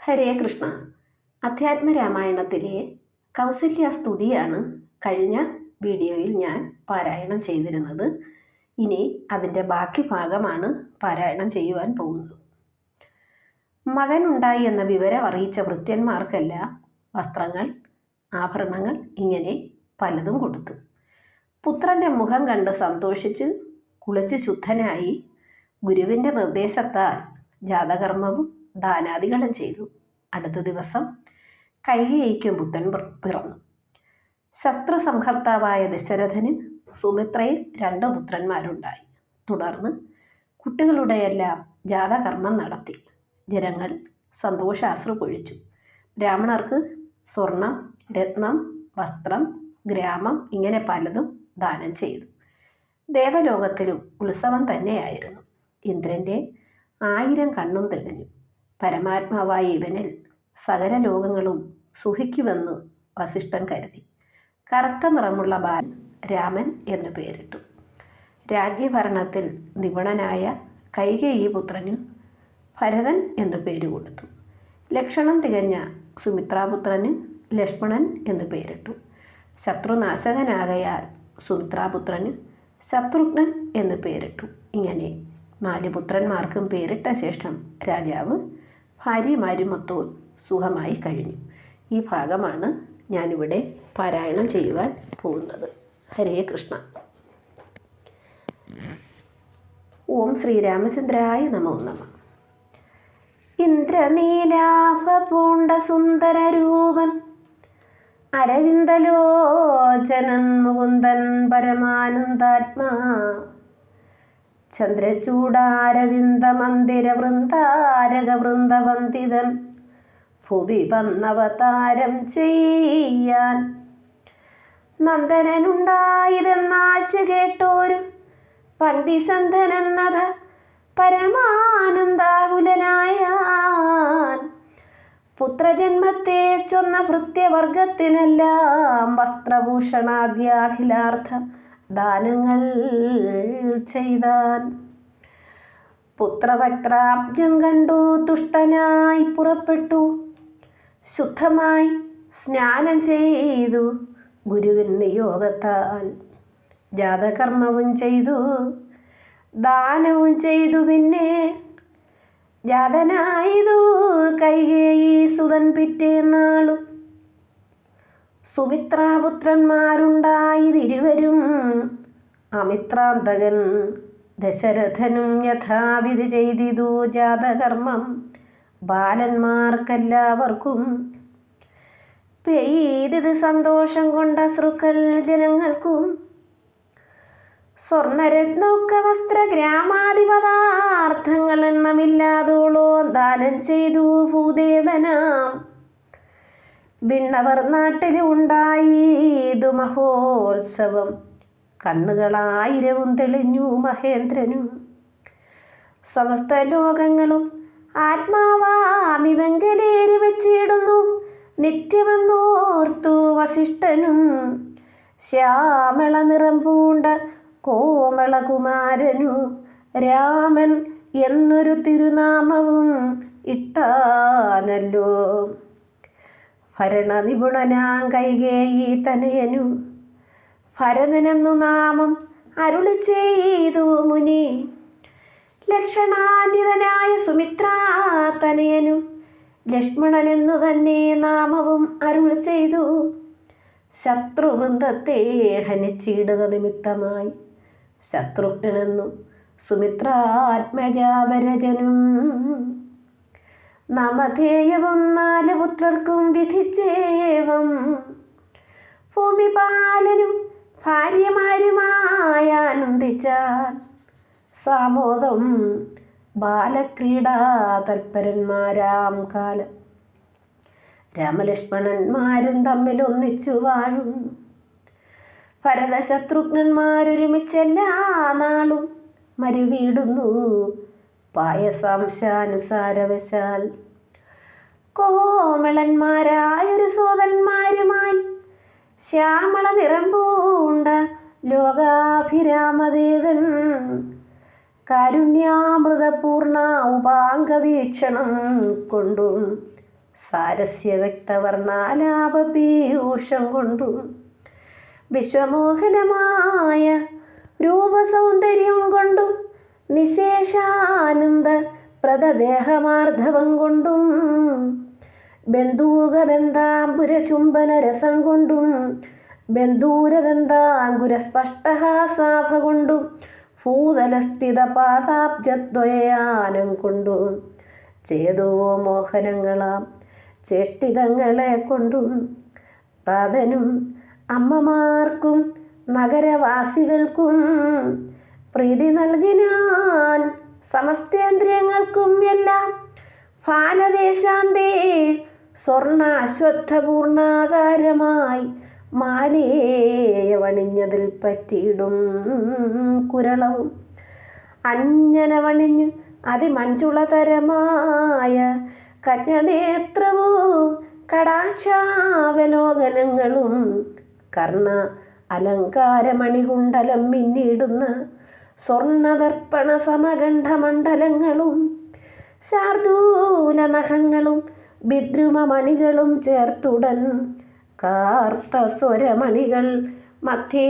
ഹരേ കൃഷ്ണ. അധ്യാത്മരാമായണത്തിലെ കൗസല്യ സ്തുതിയാണ് കഴിഞ്ഞ വീഡിയോയിൽ ഞാൻ പാരായണം ചെയ്തിരുന്നത്. ഇനി അതിന്റെ ബാക്കി ഭാഗമാണ് പാരായണം ചെയ്യുവാൻ പോകുന്നത്. മകനുണ്ടായി എന്ന വിവരം അറിയിച്ച വൃത്യന്മാർക്കെല്ലാം വസ്ത്രങ്ങൾ ആഭരണങ്ങൾ ഇങ്ങനെ പലതും കൊടുത്തു. പുത്രന്റെ മുഖം കണ്ട് സന്തോഷിച്ച് കുളിച്ച് ശുദ്ധനായി ഗുരുവിന്റെ നിർദ്ദേശത്താൽ ജാതകർമ്മവും ദാനാദികളും ചെയ്തു. അടുത്ത ദിവസം കൈകേയിക്കും ബുദ്ധൻ പിറന്നു പിറന്നു. ശസ്ത്രസംഹർത്താവായ ദശരഥന് സുമിത്രയിൽ രണ്ട് പുത്രന്മാരുണ്ടായി. തുടർന്ന് കുട്ടികളുടെയെല്ലാം ജാതകർമ്മം നടത്തി. ജനങ്ങൾ സന്തോഷാശ്രു പൊഴിച്ചു ബ്രാഹ്മണർക്ക് സ്വർണം രത്നം വസ്ത്രം ഗ്രാമം ഇങ്ങനെ പലതും ദാനം ചെയ്തു. ദേവലോകത്തിലും ഉത്സവം തന്നെയായിരുന്നു. ഇന്ദ്രന്റെ ആയിരം കണ്ണും തെളിഞ്ഞു. പരമാത്മാവായ ഇവനിൽ സകല ലോകങ്ങളും സുഖിക്കുമെന്ന് വസിഷ്ഠൻ കരുതി. കറുത്ത നിറമുള്ള ബാലൻ രാമൻ എന്നു പേരിട്ടു. രാജ്യഭരണത്തിൽ നിപുണനായ കൈകേയി പുത്രനും ഭരതൻ എന്നു പേര് കൊടുത്തു. ലക്ഷണം തികഞ്ഞ സുമിത്രാപുത്രന് ലക്ഷ്മണൻ എന്നു പേരിട്ടു. ശത്രുനാശകനാകയാൽ സുമിത്രാപുത്രന് ശത്രുഘ്നൻ എന്നു പേരിട്ടു. ഇങ്ങനെ നാല് പുത്രന്മാർക്കും പേരിട്ട ശേഷം രാജാവ് ഭാര്യമാരുമൊത്തവും സുഖമായി കഴിഞ്ഞു. ഈ ഭാഗമാണ് ഞാനിവിടെ പാരായണം ചെയ്യുവാൻ പോകുന്നത്. ഹരേ കൃഷ്ണ. ഓം ശ്രീരാമചന്ദ്രായ നമോ നമ. ഇന്ദ്രനീലാഭപൂണ്ട സുന്ദരരൂപൻ അരവിന്ദലോചനൻ മുകുന്ദൻ പരമാനന്ദാത്മാ. ചന്ദ്രചൂടാരവിന്ദ മന്ദിര വൃന്ദാരക വൃന്ദവന്ദിതൻ ഭുവി വന്നവതാരം ചെയ്യാൻ നന്ദനനുണ്ടായതെന്നാശ കേട്ടോരും പങ്ക്തിസന്ധനൻ അധ പരമാനന്ദാകുലനായാൻ പുത്രജന്മത്തെ ചൊന്ന ഭൃത്യവർഗത്തിനെല്ലാം വസ്ത്രഭൂഷണാദ്യാഖിലാർത്ഥ ദാനങ്ങൾ ചെയ്താൻ. പുത്രവക്രാബ്ജം കണ്ടു തുഷ്ടനായി പുറപ്പെട്ടു. ശുദ്ധമായി സ്നാനം ചെയ്തു ഗുരുവിൻ നിയോഗത്താൽ. ജാതകർമ്മവും ചെയ്തു ദാനവും ചെയ്തു പിന്നെ ജാതനായതു കൈകേയി സുതൻ പിറ്റേന്നാളും സുമിത്രാപുത്രന്മാരുണ്ടായതിരുവരും. അമിത്രാന്തകൻ ദശരഥനും യഥാവിധി ചെയ്തിതു ജാതകർമ്മം. ബാലന്മാർക്കെല്ലാവർക്കും പെയ്തത് സന്തോഷം കൊണ്ട ശ്രുക്കൾ ജനങ്ങൾക്കും. സ്വർണരത്നൊക്ക വസ്ത്ര ഗ്രാമാധിപദാർത്ഥങ്ങൾ എണ്ണമില്ലാതോളോ ദാനം ചെയ്തു ഭൂദേവനാം. വിണ്ണവർ നാട്ടിലുണ്ടായി ഇതു മഹോത്സവം. കണ്ണുകളായിരവും തെളിഞ്ഞു മഹേന്ദ്രനും. സമസ്ത ലോകങ്ങളും ആത്മാവാമിവങ്കലേരി വെച്ചിടുന്നു. നിത്യമെന്നോർത്തു വസിഷ്ഠനും. ശ്യാമള നിറം പൂണ്ട കോമളകുമാരനു. രാമൻ എന്നൊരു തിരുനാമവും ഇട്ടാനല്ലോ. ഭരണനിപുണനാം കൈകേയി തനയനു. ഭരതനെന്നു നാമം അരുളി ചെയ്തു മുനി. ലക്ഷണാന്വിതനായ സുമിത്രാതനയനു ലക്ഷ്മണനെന്നു തന്നെ നാമവും അരുൾ ചെയ്തു. ശത്രുവൃന്ദത്തെ ഹനിച്ചിടുക നിമിത്തമായി. ശത്രുഘ്നെന്നു സുമിത്രാത്മജാവരജനും നമധേയവും നാല് പുത്രർക്കും വിധിച്ചേവം. ഭൂമിപാലനും ഭാര്യമാരുമായി ആനന്ദിച്ചാൽ സാമോദം ബാലക്രീഡാ തൽപരന്മാരാം കാലം. രാമലക്ഷ്മണന്മാരും തമ്മിൽ ഒന്നിച്ചു വാഴും. ഭരതശത്രുഘ്നന്മാരൊരുമിച്ചെല്ലാ നാളും മരുവീടുന്നു. പായസാംശാനുസാരവശാൽ കോമളന്മാരായൊരു സോദന്മാരുമായി ശ്യാമള നിറം പൂണ്ട ലോകാഭിരാമദേവൻ. കാരുണ്യാമൃതപൂർണ ഉപാംഗവീക്ഷണം കൊണ്ടും സാരസ്യ വ്യക്തവർണാലാപപീയൂഷം കൊണ്ടും വിശ്വമോഹനമായ രൂപസൗന്ദര്യം കൊണ്ടും നിശേഷാനന്ദ പ്രതദേഹമാർദ്ധവം കൊണ്ടും ബന്ധൂകദന്താംബുര ചുംബന രസം കൊണ്ടും ബന്ധൂരദന്താങ്കുര സ്പഷ്ടഹാസാഭ കൊണ്ടും ഭൂതലസ്ഥിത പാതാബ്ജദ്വയാനം കൊണ്ടും ചേതോ മോഹനങ്ങളാം ചേട്ടിതങ്ങളെ കൊണ്ടും താതനും അമ്മമാർക്കും നഗരവാസികൾക്കും പ്രീതി നൽകിനാൻ സമസ്തേന്ദ്രിയങ്ങൾക്കും എല്ലാം സ്വർണാശ്വത്ഥപൂർണാകാരമായി മാലേയവണിഞ്ഞതിൽ പറ്റിയിടും കുരളവും. അഞ്ജനവണിഞ്ഞ് അതിമഞ്ചുളതരമായ കജ്ഞനേത്രവും കടാക്ഷാവലോകനങ്ങളും കർണ അലങ്കാരമണികുണ്ടലം മിന്നിടുന്ന സ്വർണതർപ്പണ സമകണ്ഠമണ്ഡലങ്ങളും ശാർദൂല നഖങ്ങളും ബിദ്രുമമണികളും ചേർത്തുടൻ കാർത്ത സ്വരമണികൾ മധ്യേ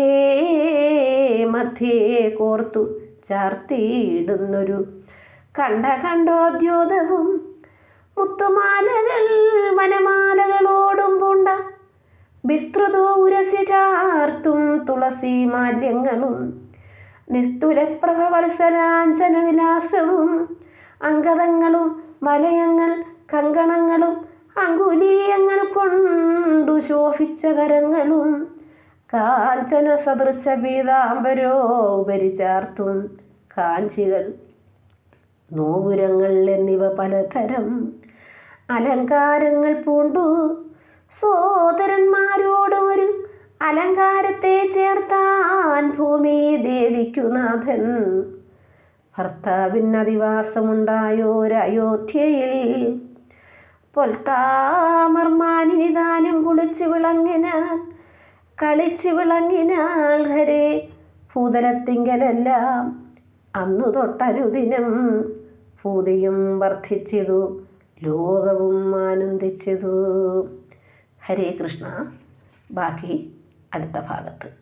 മധ്യേ കോർത്തു ചാർത്തിയിടുന്നൊരു കണ്ട കണ്ടോദ്യോതവും മുത്തുമാലകൾ വനമാലകളോടും പൂണ്ട വിസ്തൃതോ ഉരസ്യ ചാർത്തും തുളസി മാല്യങ്ങളും നിസ്തുലപ്രഭ വത്സലാഞ്ചന വിലാസവും അങ്കദങ്ങളും വലയങ്ങൾ കങ്കണങ്ങളും അങ്കുലീയങ്ങൾ കൊണ്ടു ശോഭിച്ച കരങ്ങളും കാഞ്ചന സദൃശ പീതാംബരോ ഉപരിചാർത്തും കാഞ്ചികൾ. നോപുരങ്ങൾ എന്നിവ പലതരം അലങ്കാരങ്ങൾ പൂണ്ടു. സോദരന്മാരോട് ഒരു അലങ്കാരത്തെ ചേർത്താൻ ഭൂമി ദേവിക്കുനാഥൻ ഭർത്താവിനധിവാസമുണ്ടായോരയോധ്യയിൽ പൊൽത്താമർമാനിനിതാനും കുളിച്ച് വിളങ്ങിനാൽ കളിച്ച് വിളങ്ങിനാൾ ഹരേ ഭൂതലത്തിങ്കലെല്ലാം അന്നു തൊട്ടനുദിനം ഭൂതിയും വർദ്ധിച്ചതു ലോകവും ആനന്ദിച്ചതു. ഹരേ കൃഷ്ണ. ബാക്കി അടുത്ത ഭാഗത്ത്.